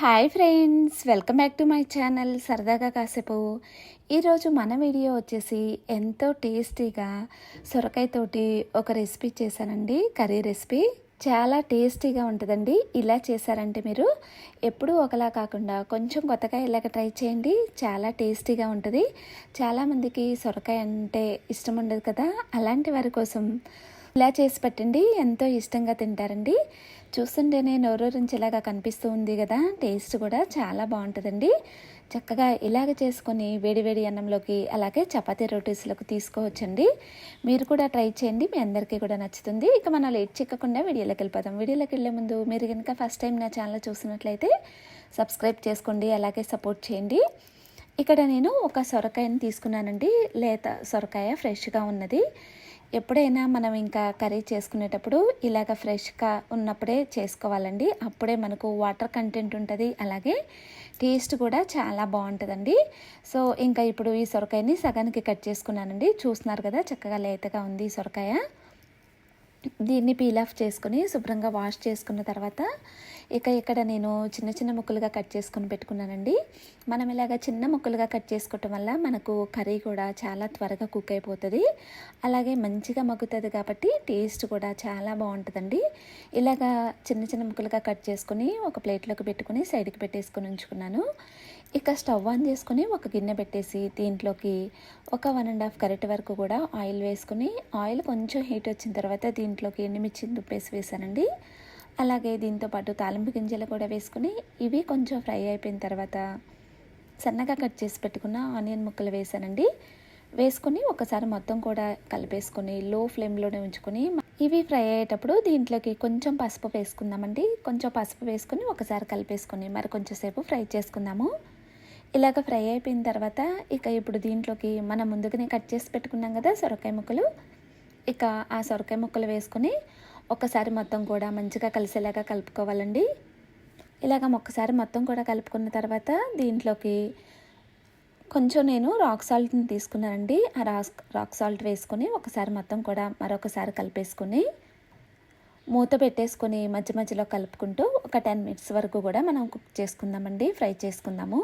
Hi friends welcome back to my channel. సరదాగా కాసేపు. ఈరోజు మన వీడియో వచ్చేసి ఎంతో టేస్టీగా సొరకాయతోటి ఒక రెసిపీ చేశానండి. కర్రీ రెసిపీ చాలా టేస్టీగా ఉంటుందండి. ఇలా చేశారంటే మీరు ఎప్పుడూ ఒకలా కాకుండా కొంచెం కొత్తగా ఇలాగ ట్రై చేయండి. చాలా టేస్టీగా ఉంటుంది. చాలామందికి సొరకాయ అంటే ఇష్టం ఉండదు కదా. అలాంటి వారి కోసం ఇలా చేసి పెట్టండి. ఎంతో ఇష్టంగా తింటారండి. చూస్తుంటేనే నోరూరించేలాగా కనిపిస్తూ ఉంది కదా. టేస్ట్ కూడా చాలా బాగుంటుందండి. చక్కగా ఇలాగ చేసుకొని వేడివేడి అన్నంలోకి అలాగే చపాతీ రోటీస్లోకి తీసుకోవచ్చండి. మీరు కూడా ట్రై చేయండి. మీ అందరికీ కూడా నచ్చుతుంది. ఇక మనం లేట్ చిక్కకుండా వీడియోలోకి వెళ్ళిపోతాం వీడియోలోకి వెళ్ళే ముందు మీరు కనుక ఫస్ట్ టైం నా ఛానల్ చూసినట్లయితే సబ్స్క్రైబ్ చేసుకోండి. అలాగే సపోర్ట్ చేయండి. ఇక్కడ నేను ఒక సొరకాయని తీసుకున్నానండి. లేత సొరకాయ ఫ్రెష్గా ఉన్నది. ఎప్పుడైనా మనం ఇంకా కర్రీ చేసుకునేటప్పుడు ఇలాగ ఫ్రెష్గా ఉన్నప్పుడే చేసుకోవాలండి. అప్పుడే మనకు వాటర్ కంటెంట్ ఉంటుంది. అలాగే టేస్ట్ కూడా చాలా బాగుంటుందండి. సో ఇంకా ఇప్పుడు ఈ సొరకాయని సగానికి కట్ చేసుకున్నానండి. చూస్తున్నారు కదా చక్కగా లేతగా ఉంది ఈ సొరకాయ. దీన్ని పీల్ ఆఫ్ చేసుకుని శుభ్రంగా వాష్ చేసుకున్న తర్వాత ఇక ఇక్కడ నేను చిన్న చిన్న ముక్కలుగా కట్ చేసుకొని పెట్టుకున్నానండి. మనం ఇలాగ చిన్న ముక్కలుగా కట్ చేసుకోవటం వల్ల మనకు కర్రీ కూడా చాలా త్వరగా కుక్ అయిపోతుంది. అలాగే మంచిగా మగ్గుతుంది కాబట్టి టేస్ట్ కూడా చాలా బాగుంటుందండి. ఇలాగా చిన్న చిన్న ముక్కలుగా కట్ చేసుకుని ఒక ప్లేట్లోకి పెట్టుకుని సైడ్కి పెట్టేసుకొని ఉంచుకున్నాను. ఇక స్టవ్ ఆన్ చేసుకుని ఒక గిన్నె పెట్టేసి దీంట్లోకి ఒక వన్ అండ్ హాఫ్ కరెక్ట్ వరకు కూడా ఆయిల్ వేసుకుని ఆయిల్ కొంచెం హీట్ వచ్చిన తర్వాత దీంట్లోకి ఎండుమిర్చి దుప్పేసి వేసానండి. అలాగే దీంతో పాటు తాలింపు గింజలు కూడా వేసుకుని ఇవి కొంచెం ఫ్రై అయిపోయిన తర్వాత సన్నగా కట్ చేసి పెట్టుకున్న ఆనియన్ ముక్కలు వేసానండి. వేసుకొని ఒకసారి మొత్తం కూడా కలిపేసుకొని లో ఫ్లేమ్లోనే ఉంచుకొని ఇవి ఫ్రై అయ్యేటప్పుడు దీంట్లోకి కొంచెం పసుపు వేసుకుందామండి. కొంచెం పసుపు వేసుకుని ఒకసారి కలిపేసుకొని మరి కొంచెం సేపు ఫ్రై చేసుకుందాము. ఇలాగ ఫ్రై అయిపోయిన తర్వాత ఇక ఇప్పుడు దీంట్లోకి మనం ముందుగానే కట్ చేసి పెట్టుకున్నాం కదా సొరకాయ ముక్కలు. ఇక ఆ సొరకాయ ముక్కలు వేసుకొని ఒకసారి మొత్తం కూడా మంచిగా కలిసేలాగా కలుపుకోవాలండి. ఇలాగ ఒక్కసారి మొత్తం కూడా కలుపుకున్న తర్వాత దీంట్లోకి కొంచెం నేను రాక్ సాల్ట్ని తీసుకున్నానండి. ఆ రాక్ రాక్ సాల్ట్ వేసుకొని ఒకసారి మొత్తం కూడా మరొకసారి కలిపేసుకొని మూత పెట్టేసుకొని మధ్య మధ్యలో కలుపుకుంటూ ఒక టెన్ మినిట్స్ వరకు కూడా మనం కుక్ చేసుకుందామండి ఫ్రై చేసుకుందాము.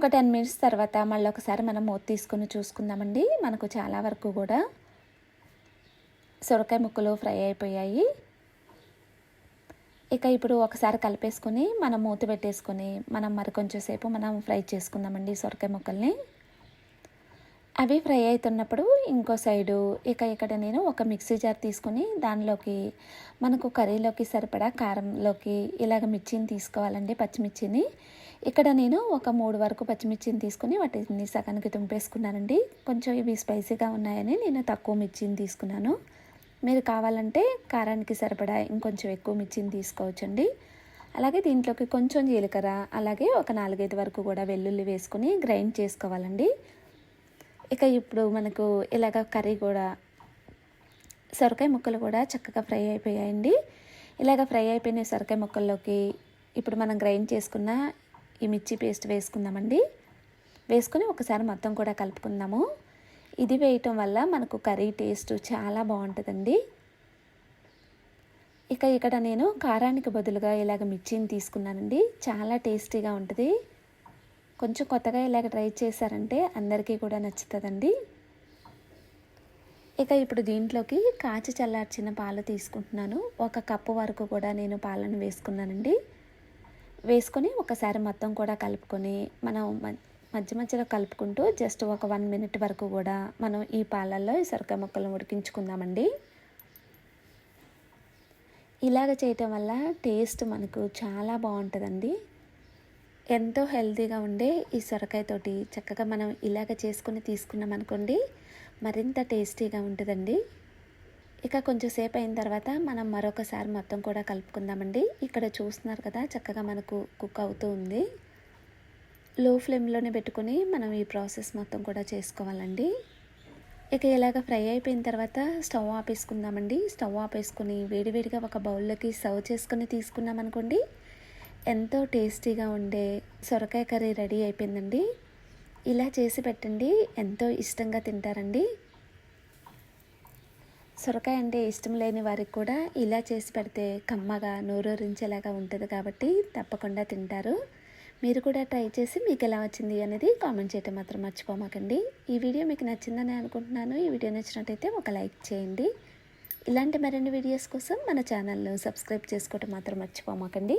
ఒక టెన్ మినిట్స్ తర్వాత మళ్ళీ ఒకసారి మనం మూత తీసుకొని చూసుకుందామండి. మనకు చాలా వరకు కూడా సొరకాయ ముక్కలు ఫ్రై అయిపోయాయి. ఇక ఇప్పుడు ఒకసారి కలిపేసుకొని మనం మూత పెట్టేసుకొని మనం మరి కొంచెం సేపు మనం ఫ్రై చేసుకుందామండి సొరకాయ ముక్కల్ని. అవి ఫ్రై అవుతున్నప్పుడు ఇంకో సైడు ఇక ఇక్కడ నేను ఒక మిక్సీ జార్ తీసుకొని దానిలోకి మనకు కర్రీలోకి సరిపడా కారంలోకి ఇలాగ మిర్చిని తీసుకోవాలండి పచ్చిమిర్చిని. ఇక్కడ నేను ఒక మూడు వరకు పచ్చిమిర్చిని తీసుకుని వాటిని సగానికి తుంపేసుకున్నానండి. కొంచెం ఇవి స్పైసీగా ఉన్నాయని నేను తక్కువ మిర్చిని తీసుకున్నాను. మీరు కావాలంటే కారానికి సరిపడా ఇంకొంచెం ఎక్కువ మిర్చిని తీసుకోవచ్చండి. అలాగే దీంట్లోకి కొంచెం జీలకర్ర అలాగే ఒక నాలుగైదు వరకు కూడా వెల్లుల్లి వేసుకుని గ్రైండ్ చేసుకోవాలండి. ఇక ఇప్పుడు మనకు ఇలాగ కర్రీ కూడా సొరకాయ ముక్కలు కూడా చక్కగా ఫ్రై అయిపోయాయండి. ఇలాగ ఫ్రై అయిపోయిన సొరకాయ ముక్కల్లోకి ఇప్పుడు మనం గ్రైండ్ చేసుకున్న ఈ మిర్చి పేస్ట్ వేసుకుందామండి. వేసుకొని ఒకసారి మొత్తం కూడా కలుపుకుందాము. ఇది వేయటం వల్ల మనకు కర్రీ టేస్ట్ చాలా బాగుంటుందండి. ఇక ఇక్కడ నేను కారానికి బదులుగా ఇలాగ మిర్చిని తీసుకున్నానండి. చాలా టేస్టీగా ఉంటుంది. కొంచెం కొత్తగా ఇలాగ ట్రై చేశారంటే అందరికీ కూడా నచ్చుతుందండి. ఇక ఇప్పుడు దీంట్లోకి కాచి చల్లార్చిన పాలు తీసుకుంటున్నాను. ఒక కప్పు వరకు కూడా నేను పాలను వేసుకున్నానండి. వేసుకొని ఒకసారి మొత్తం కూడా కలుపుకొని మనం మధ్య మధ్యలో కలుపుకుంటూ జస్ట్ ఒక వన్ మినిట్ వరకు కూడా మనం ఈ పాలల్లో ఈ సొరకాయ ముక్కలను ఉడికించుకుందామండి. ఇలాగ చేయటం వల్ల టేస్ట్ మనకు చాలా బాగుంటుందండి. ఎంతో హెల్తీగా ఉండే ఈ సొరకాయతోటి చక్కగా మనం ఇలాగ చేసుకుని తీసుకున్నాం అనుకోండి మరింత టేస్టీగా ఉంటుందండి. ఇక కొంచెం సేపు అయిన తర్వాత మనం మరొకసారి మొత్తం కూడా కలుపుకుందామండి. ఇక్కడ చూస్తున్నారు కదా చక్కగా మనకు కుక్ అవుతూ ఉంది. లో ఫ్లేమ్లోనే పెట్టుకొని మనం ఈ ప్రాసెస్ మొత్తం కూడా చేసుకోవాలండి. ఇక ఇలాగ ఫ్రై అయిపోయిన తర్వాత స్టవ్ ఆపేసుకుందామండి. స్టవ్ ఆపేసుకుని వేడివేడిగా ఒక బౌల్లోకి సర్వ్ చేసుకుని తీసుకున్నాం అనుకోండి ఎంతో టేస్టీగా ఉండే సొరకాయ కర్రీ రెడీ అయిపోయిందండి. ఇలా చేసి పెట్టండి. ఎంతో ఇష్టంగా తింటారండి. సొరకాయ అంటే ఇష్టం లేని వారికి కూడా ఇలా చేసి పెడితే కమ్మగా నోరూరించేలాగా ఉంటుంది కాబట్టి తప్పకుండా తింటారు. మీరు కూడా ట్రై చేసి మీకు ఎలా వచ్చింది అనేది కామెంట్ చేయటం మాత్రం మర్చిపోమాకండి. ఈ వీడియో మీకు నచ్చిందని అనుకుంటున్నాను. ఈ వీడియో నచ్చినట్టయితే ఒక లైక్ చేయండి. ఇలాంటి మరిన్ని వీడియోస్ కోసం మన ఛానల్ను సబ్స్క్రైబ్ చేసుకోవటం మాత్రం మర్చిపోమాకండి.